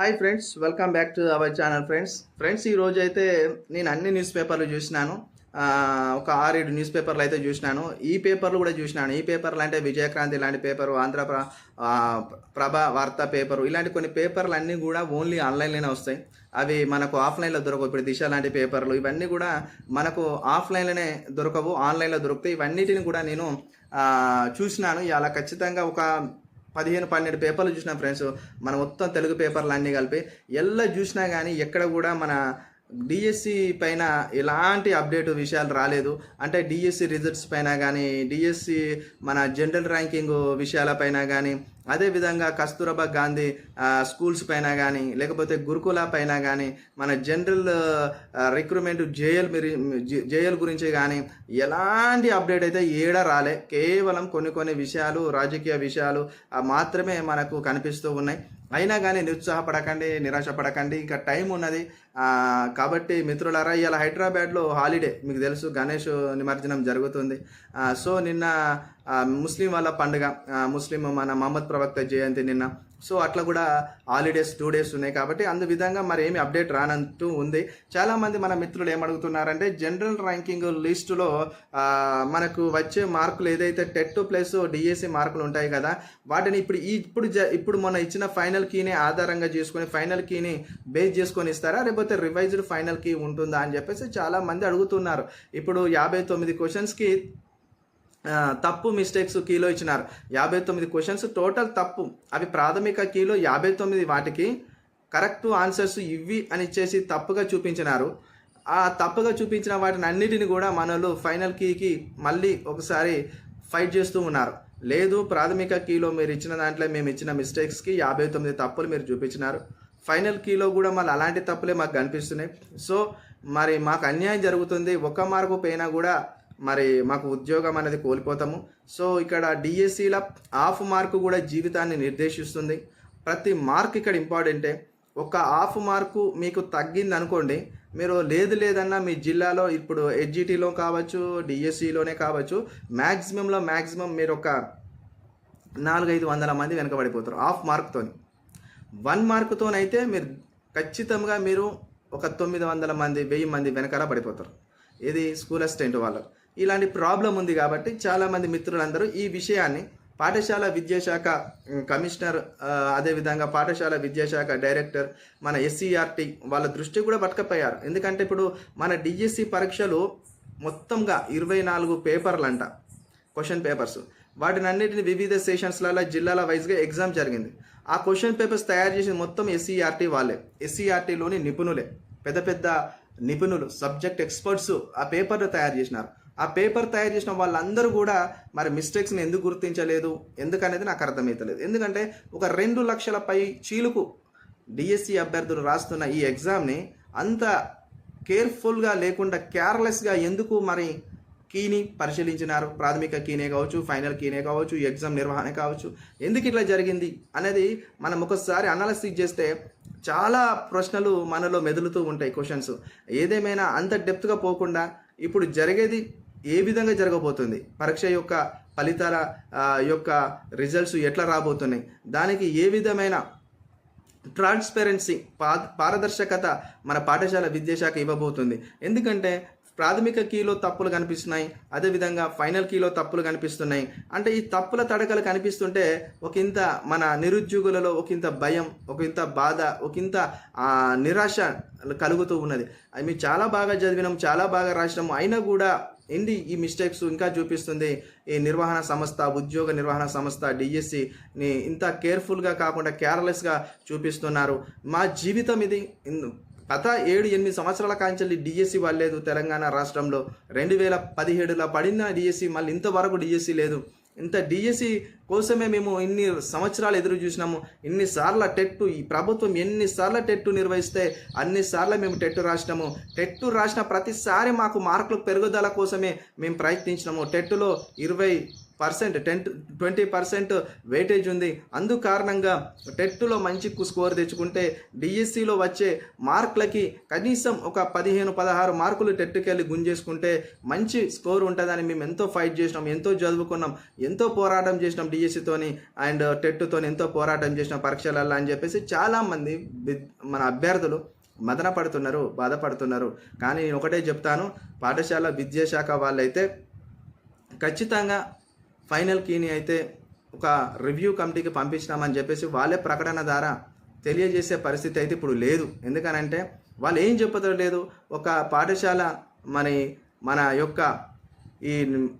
Hi friends welcome back to our channel friends friends ఈ రోజు అయితే నేను అన్ని న్యూస్ పేపర్లు చూసినాను ఒక ఆరేడు న్యూస్ పేపర్లు అయితే చూసినాను. ఈ పేపర్లు కూడా చూసినాను. ఈ పేపర్లు అంటే విజయక్రాంతి ఇలాంటి పేపరు ఆంధ్ర ప్రభ వార్తా పేపరు ఇలాంటి కొన్ని పేపర్లు అన్నీ కూడా ఓన్లీ ఆన్లైన్లోనే వస్తాయి. అవి మనకు ఆఫ్లైన్లో దొరకవు. ఇప్పుడు దిశ లాంటి పేపర్లు ఇవన్నీ కూడా మనకు ఆఫ్లైన్లోనే దొరకవు ఆన్లైన్లో దొరుకుతాయి. ఇవన్నిటిని కూడా నేను చూసినాను. ఇలా ఖచ్చితంగా ఒక పదిహేను పన్నెండు పేపర్లు చూసిన ఫ్రెండ్స్. మన మొత్తం తెలుగు పేపర్లు అన్నీ కలిపి ఎల్ల చూసినా కానీ ఎక్కడ కూడా మన డిఎస్సి పైన ఎలాంటి అప్డేట్ విషయాలు రాలేదు. అంటే డిఎస్సి రిజల్ట్స్ పైన కానీ డిఎస్సి మన జనరల్ ర్యాంకింగ్ విషయాలపైన కానీ అదేవిధంగా కస్తూరబా గాంధీ స్కూల్స్ పైన కానీ లేకపోతే గురుకుల పైన కానీ మన జనరల్ రిక్రూట్మెంట్ జేఎల్ మీరు జేఎల్ గురించి కానీ ఎలాంటి అప్డేట్ అయితే ఏడ రాలే. కేవలం కొన్ని కొన్ని విషయాలు రాజకీయ విషయాలు మాత్రమే మనకు కనిపిస్తూ ఉన్నాయి. అయినా కానీ నిరుత్సాహపడకండి నిరాశపడకండి. ఇంకా టైం ఉన్నది. కాబట్టి మిత్రులారా ఇవాళ హైదరాబాద్లో హాలిడే. మీకు తెలుసు గణేష్ నిమజ్జనం జరుగుతుంది. సో నిన్న ముస్లిం వాళ్ళ పండుగ ముస్లిం మన మహమ్మద్ ప్రవక్త జయంతి నిన్న. సో అట్లా కూడా హాలిడేస్ టూ డేస్ ఉన్నాయి కాబట్టి అందు విధంగా మరి ఏమి అప్డేట్ రానంటూ ఉంది. చాలామంది మన మిత్రులు ఏమడుగుతున్నారంటే జనరల్ ర్యాంకింగ్ లిస్టులో మనకు వచ్చే మార్కులు ఏదైతే టెట్ ప్లస్ డిఎస్సి మార్కులు ఉంటాయి కదా వాటిని ఇప్పుడు ఈ ఇప్పుడు జ- ఇప్పుడు మొన్న ఇచ్చిన ఫైనల్ కీని ఆధారంగా చేసుకొని ఫైనల్ కీని బేస్ చేసుకొని ఇస్తారా? లేకపోతే రివైజ్డ్ ఫైనల్ కీ ఉంటుందా అని చెప్పేసి చాలామంది అడుగుతున్నారు. ఇప్పుడు యాభై తొమ్మిది క్వశ్చన్స్కి తప్పు మిస్టేక్స్ కీలో ఇచ్చినారు. యాభై తొమ్మిది క్వశ్చన్స్ టోటల్ తప్పు. అవి ప్రాథమిక కీలో యాభై తొమ్మిది వాటికి కరెక్ట్ ఆన్సర్స్ ఇవి అని ఇచ్చేసి తప్పుగా చూపించినారు. ఆ తప్పుగా చూపించిన వాటిని అన్నిటిని కూడా మనలు ఫైనల్ కీకి మళ్ళీ ఒకసారి ఫైట్ చేస్తూ ఉన్నారు. లేదు ప్రాథమిక కీలో మీరు ఇచ్చిన దాంట్లో మేము ఇచ్చిన మిస్టేక్స్కి యాభై తొమ్మిది తప్పులు మీరు చూపించినారు. ఫైనల్ కీలో కూడా మళ్ళీ అలాంటి తప్పులే మాకు కనిపిస్తున్నాయి. సో మరి మాకు అన్యాయం జరుగుతుంది. ఒక్క మార్కు పోయినా కూడా మరి మాకు ఉద్యోగం అనేది కోల్పోతాము. సో ఇక్కడ డిఎస్సిల హాఫ్ మార్కు కూడా జీవితాన్ని నిర్దేశిస్తుంది. ప్రతి మార్క్ ఇక్కడ ఇంపార్టెంటే. ఒక హాఫ్ మార్కు మీకు తగ్గింది అనుకోండి మీరు లేదు లేదన్నా మీ జిల్లాలో ఇప్పుడు హెచ్జిటిలో కావచ్చు డిఎస్సిలోనే కావచ్చు మ్యాక్సిమంలో మ్యాక్సిమం మీరు ఒక నాలుగైదు వందల మంది వెనకబడిపోతారు హాఫ్ మార్క్తో వన్ మార్కుతోనైతే మీరు ఖచ్చితంగా మీరు ఒక తొమ్మిది వందల మంది వెయ్యి మంది వెనకాల పడిపోతారు. ఇది స్కూల్ అసిస్టెంట్ వాళ్ళు ఇలాంటి ప్రాబ్లం ఉంది కాబట్టి చాలామంది మిత్రులందరూ ఈ విషయాన్ని పాఠశాల విద్యాశాఖ కమిషనర్ అదేవిధంగా పాఠశాల విద్యాశాఖ డైరెక్టర్ మన ఎస్సీఆర్టీ వాళ్ళ దృష్టి కూడా పట్టుకపోయారు. ఎందుకంటే ఇప్పుడు మన డిఎస్సి పరీక్షలు మొత్తంగా ఇరవై నాలుగు పేపర్లు అంట క్వశ్చన్ పేపర్స్. వాటిని అన్నింటిని వివిధ సెషన్స్లలో జిల్లాల వైజ్గా ఎగ్జామ్ జరిగింది. ఆ క్వశ్చన్ పేపర్స్ తయారు చేసిన మొత్తం ఎస్సీఆర్టీ వాళ్ళే. ఎస్సీఆర్టీలోని నిపుణులే. పెద్ద పెద్ద నిపుణులు సబ్జెక్ట్ ఎక్స్పర్ట్స్ ఆ పేపర్లు తయారు చేసినారు. ఆ పేపర్ తయారు చేసిన వాళ్ళందరూ కూడా మరి మిస్టేక్స్ని ఎందుకు గుర్తించలేదు? ఎందుకనేది నాకు అర్థమవుతలేదు ఎందుకంటే ఒక రెండు లక్షల పై చీలుకు డిఎస్సి అభ్యర్థులు రాస్తున్న ఈ ఎగ్జామ్ని అంత కేర్ఫుల్గా లేకుండా కేర్లెస్గా ఎందుకు మరి కీని పరిశీలించినారు? ప్రాథమిక కీనే కావచ్చు ఫైనల్ కీనే కావచ్చు ఈ ఎగ్జామ్ నిర్వహణ కావచ్చు. ఎందుకు ఇట్లా జరిగింది అనేది మనం ఒకసారి అనాలసిస్ చేస్తే చాలా ప్రశ్నలు మనలో మెదులుతూ ఉంటాయి క్వశ్చన్స్ ఏదేమైనా అంత డెప్త్గా పోకుండా ఇప్పుడు జరిగేది ఏ విధంగా జరగబోతుంది? పరీక్ష యొక్క ఫలితాల యొక్క రిజల్ట్స్ ఎట్లా రాబోతున్నాయి? దానికి ఏ విధమైన ట్రాన్స్పరెన్సీ పా పారదర్శకత మన పాఠశాల విద్యాశాఖ ఇవ్వబోతుంది. ఎందుకంటే ప్రాథమిక కీలో తప్పులు కనిపిస్తున్నాయి అదేవిధంగా ఫైనల్ కీలో తప్పులు కనిపిస్తున్నాయి. అంటే ఈ తప్పుల తడకలు కనిపిస్తుంటే ఒకంత మన నిరుద్యోగులలో ఒకంత భయం ఒకంత బాధ ఒకంత నిరాశ కలుగుతూ ఉన్నది. అవి మేము చాలా బాగా చదివినాం చాలా బాగా రాసినాము అయినా కూడా ఏంటి ఈ మిస్టేక్స్ ఇంకా చూపిస్తుంది? ఈ నిర్వహణ సంస్థ ఉద్యోగ నిర్వహణ సంస్థ డిఎస్సిని ఇంత కేర్ఫుల్గా కాకుండా కేర్లెస్గా చూపిస్తున్నారు. మా జీవితం ఇది. గత ఏడు ఎనిమిది సంవత్సరాల కాంచెల్లి డిఎస్సి వాళ్ళలేదు తెలంగాణ రాష్ట్రంలో. రెండు వేల పదిహేడులో పడిన డిఎస్సి మళ్ళీ ఇంతవరకు డిఎస్సి లేదు. ఇంత డిఎస్సి కోసమే మేము ఇన్ని సంవత్సరాలు ఎదురు చూసినాము. ఇన్నిసార్ల టెట్టు ఈ ప్రభుత్వం ఎన్నిసార్ల టెట్టు నిర్వహిస్తే అన్నిసార్లు మేము టెట్టు రాసినాము. టెట్టు రాసిన ప్రతిసారి మాకు మార్కులు పెరుగుదల కోసమే మేము ప్రయత్నించినాము. టెట్టులో ఇరవై percent ten twenty percent weightage ఉంది. అందు కారణంగా టెట్లో మంచి స్కోర్ తెచ్చుకుంటే డిఎస్సిలో వచ్చే మార్కులకి కనీసం ఒక పదిహేను పదహారు మార్కులు టెట్కి వెళ్ళి గుంజేసుకుంటే మంచి స్కోర్ ఉంటుందని మేము ఎంతో ఫైట్ చేసినాం ఎంతో చదువుకున్నాం ఎంతో పోరాటం చేసినాం డిఎస్సితోని అండ్ టెట్తో ఎంతో పోరాటం చేసినాం పరీక్షలలో అని చెప్పేసి చాలామంది మన అభ్యర్థులు మదన పడుతున్నారు బాధపడుతున్నారు. కానీ నేను ఒకటే చెప్తాను పాఠశాల విద్యాశాఖ వాళ్ళైతే ఖచ్చితంగా ఫైనల్ కీని అయితే ఒక రివ్యూ కమిటీకి పంపించినామని చెప్పేసి వాళ్ళే ప్రకటన ద్వారా తెలియజేసే పరిస్థితి అయితే ఇప్పుడు లేదు. ఎందుకనంటే వాళ్ళు ఏం చెప్పదో లేదు. ఒక పాఠశాల మరి మన యొక్క ఈ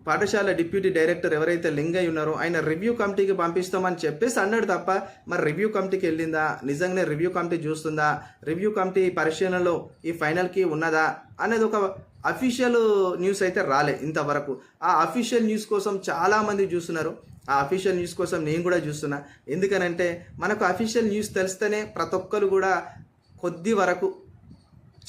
పాఠశాల డిప్యూటీ డైరెక్టర్ ఎవరైతే లింగయ్య ఉన్నారో ఆయన రివ్యూ కమిటీకి పంపిస్తామని చెప్పేసి అన్నాడు తప్ప మరి రివ్యూ కమిటీకి వెళ్ళిందా? నిజంగానే రివ్యూ కమిటీ చూస్తుందా? రివ్యూ కమిటీ పరిశీలనలో ఈ ఫైనల్కి ఉన్నదా? అనేది ఒక అఫీషియల్ న్యూస్ అయితే రాలే ఇంతవరకు. ఆ అఫీషియల్ న్యూస్ కోసం చాలామంది చూస్తున్నారు. ఆ అఫీషియల్ న్యూస్ కోసం నేను కూడా చూస్తున్నా. ఎందుకనంటే మనకు అఫీషియల్ న్యూస్ తెలిస్తేనే ప్రతి ఒక్కరు కూడా కొద్ది వరకు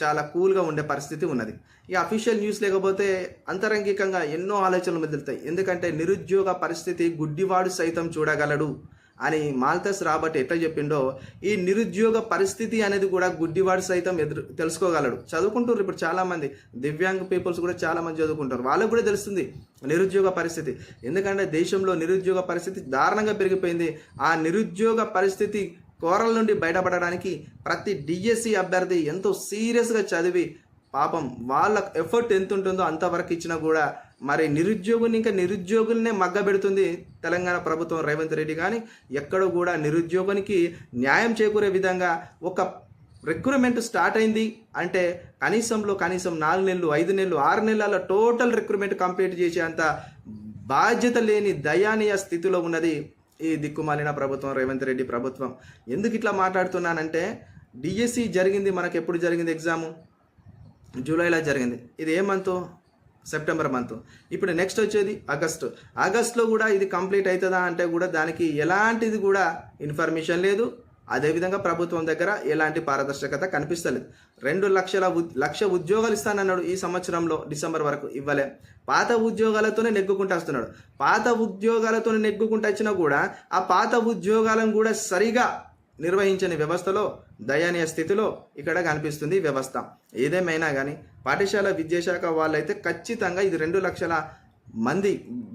చాలా కూల్గా ఉండే పరిస్థితి ఉన్నది. ఈ అఫీషియల్ న్యూస్ లేకపోతే అంతరంగికంగా ఎన్నో ఆలోచనలు మెదులుతాయి. ఎందుకంటే నిరుద్యోగ పరిస్థితి గుడ్డివాడు సైతం చూడగలడు. అని మాల్తస్ రాబర్ట్ ఎట్లా చెప్పిండో ఈ నిరుద్యోగ పరిస్థితి అనేది కూడా గుడ్డివాడు సైతం ఎదురు తెలుసుకోగలడు. చదువుకుంటారు ఇప్పుడు చాలామంది. దివ్యాంగ పీపుల్స్ కూడా చాలామంది చదువుకుంటారు. వాళ్ళకు కూడా తెలుస్తుంది నిరుద్యోగ పరిస్థితి. ఎందుకంటే దేశంలో నిరుద్యోగ పరిస్థితి దారుణంగా పెరిగిపోయింది. ఆ నిరుద్యోగ పరిస్థితి కోరల నుండి బయటపడడానికి ప్రతి డిఎస్సి అభ్యర్థి ఎంతో సీరియస్గా చదివి పాపం వాళ్ళ ఎఫర్ట్ ఎంత ఉంటుందో అంతవరకు ఇచ్చినా కూడా మరి నిరుద్యోగుని ఇంకా నిరుద్యోగులనే మగ్గబెడుతుంది తెలంగాణ ప్రభుత్వం రేవంత్ రెడ్డి కానీ ఎక్కడ కూడా నిరుద్యోగునికి న్యాయం చేకూరే విధంగా ఒక రిక్రూట్మెంట్ స్టార్ట్ అయింది. అంటే కనీసంలో కనీసం నాలుగు నెలలు ఐదు నెలలు ఆరు నెలల టోటల్ రిక్రూట్మెంట్ కంప్లీట్ చేసేంత బాధ్యత లేని దయానీయ స్థితిలో ఉన్నది ఈ దిక్కుమాలిన ప్రభుత్వం రేవంత్ రెడ్డి ప్రభుత్వం. ఎందుకు ఇట్లా మాట్లాడుతున్నానంటే డిఎస్సి జరిగింది మనకు ఎప్పుడు జరిగింది ఎగ్జాము జూలైలో జరిగింది. ఇది ఏ మంత్ సెప్టెంబర్ మంత్. ఇప్పుడు నెక్స్ట్ వచ్చేది ఆగస్టు. ఆగస్ట్లో కూడా ఇది కంప్లీట్ అవుతుందా అంటే కూడా దానికి ఎలాంటిది కూడా ఇన్ఫర్మేషన్ లేదు. అదేవిధంగా ప్రభుత్వం దగ్గర ఎలాంటి పారదర్శకత కనిపిస్తలేదు. రెండు లక్షల ఉద్- లక్ష ఉద్యోగాలు ఇస్తానన్నాడు ఈ సంవత్సరంలో డిసెంబర్ వరకు ఇవ్వలే. పాత ఉద్యోగాలతోనే నెగ్గుకుంటూ వస్తున్నాడు. పాత ఉద్యోగాలతోనే నెగ్గుకుంటూ వచ్చినా కూడా ఆ పాత ఉద్యోగాలను కూడా సరిగా నిర్వహించని వ్యవస్థలో దయనీయ స్థితిలో ఇక్కడ కనిపిస్తుంది వ్యవస్థ. ఏదేమైనా కానీ పాఠశాల విద్యాశాఖ వాళ్ళైతే ఖచ్చితంగా ఇది రెండు లక్షల మంది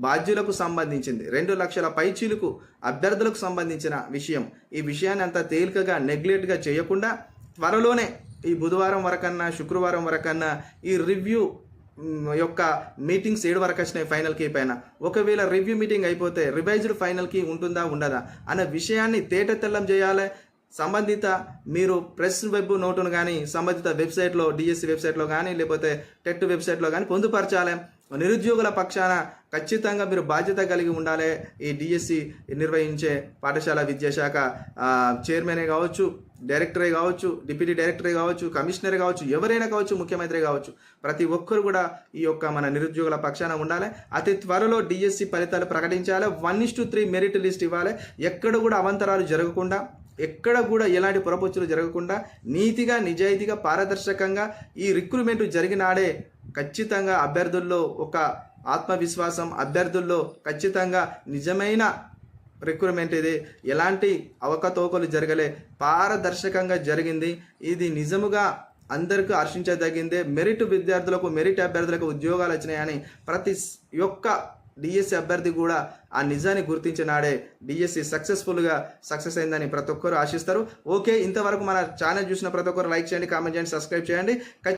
బాధ్యులకు సంబంధించింది. రెండు లక్షల పైచీలకు అభ్యర్థులకు సంబంధించిన విషయం. ఈ విషయాన్ని అంత తేలికగా నెగ్లెక్ట్గా చేయకుండా త్వరలోనే ఈ బుధవారం వరకన్నా శుక్రవారం వరకన్నా ఈ రివ్యూ యొక్క మీటింగ్స్ ఏడు వరకు వచ్చినాయి ఫైనల్కి పైన. ఒకవేళ రివ్యూ మీటింగ్ అయిపోతే రివైజ్డ్ ఫైనల్కి ఉంటుందా ఉండదా? అన్న విషయాన్ని తేట తెల్లం చేయాలి. సంబంధిత మీరు ప్రెస్ వెబ్ నోటును కానీ సంబంధిత వెబ్సైట్లో డిఎస్సి వెబ్సైట్లో కానీ లేకపోతే టెట్ వెబ్సైట్లో కానీ పొందుపరచాలి. నిరుద్యోగుల పక్షాన ఖచ్చితంగా మీరు బాధ్యత కలిగి ఉండాలి. ఈ డిఎస్సి నిర్వహించే పాఠశాల విద్యాశాఖ చైర్మనే కావచ్చు డైరెక్టరే కావచ్చు డిప్యూటీ డైరెక్టరే కావచ్చు కమిషనర్ కావచ్చు ఎవరైనా కావచ్చు ముఖ్యమంత్రి కావచ్చు ప్రతి ఒక్కరు కూడా ఈ యొక్క మన నిరుద్యోగుల పక్షాన ఉండాలి. అతి త్వరలో డిఎస్సి ఫలితాలు ప్రకటించాలి. One is two three merit list ఇవ్వాలి. ఎక్కడ కూడా అవంతరాలు జరగకుండా ఎక్కడ కూడా ఎలాంటి పొరపొచ్చులు జరగకుండా నీతిగా నిజాయితీగా పారదర్శకంగా ఈ రిక్రూట్మెంట్ జరిగినాడే ఖచ్చితంగా అభ్యర్థుల్లో ఒక ఆత్మవిశ్వాసం అభ్యర్థుల్లో ఖచ్చితంగా నిజమైన రిక్రూట్మెంట్ ఇది. ఎలాంటి అవకతవకలు జరగలే. పారదర్శకంగా జరిగింది. ఇది నిజముగా అందరికీ హర్షించదగిందే మెరిట్ విద్యార్థులకు మెరిట్ అభ్యర్థులకు ఉద్యోగాలు వచ్చినాయని ప్రతి యొక్క డిఎస్సి అభ్యర్థి కూడా ఆ నిజాన్ని గుర్తించినాడే. డిఎస్సి సక్సెస్ఫుల్గా సక్సెస్ అయిందని ప్రతి ఒక్కరు ఆశిస్తారు. ఓకే ఇంతవరకు మన ఛానల్ చూసిన ప్రతి ఒక్కరు లైక్ చేయండి కామెంట్ చేయండి సబ్స్క్రైబ్ చేయండి.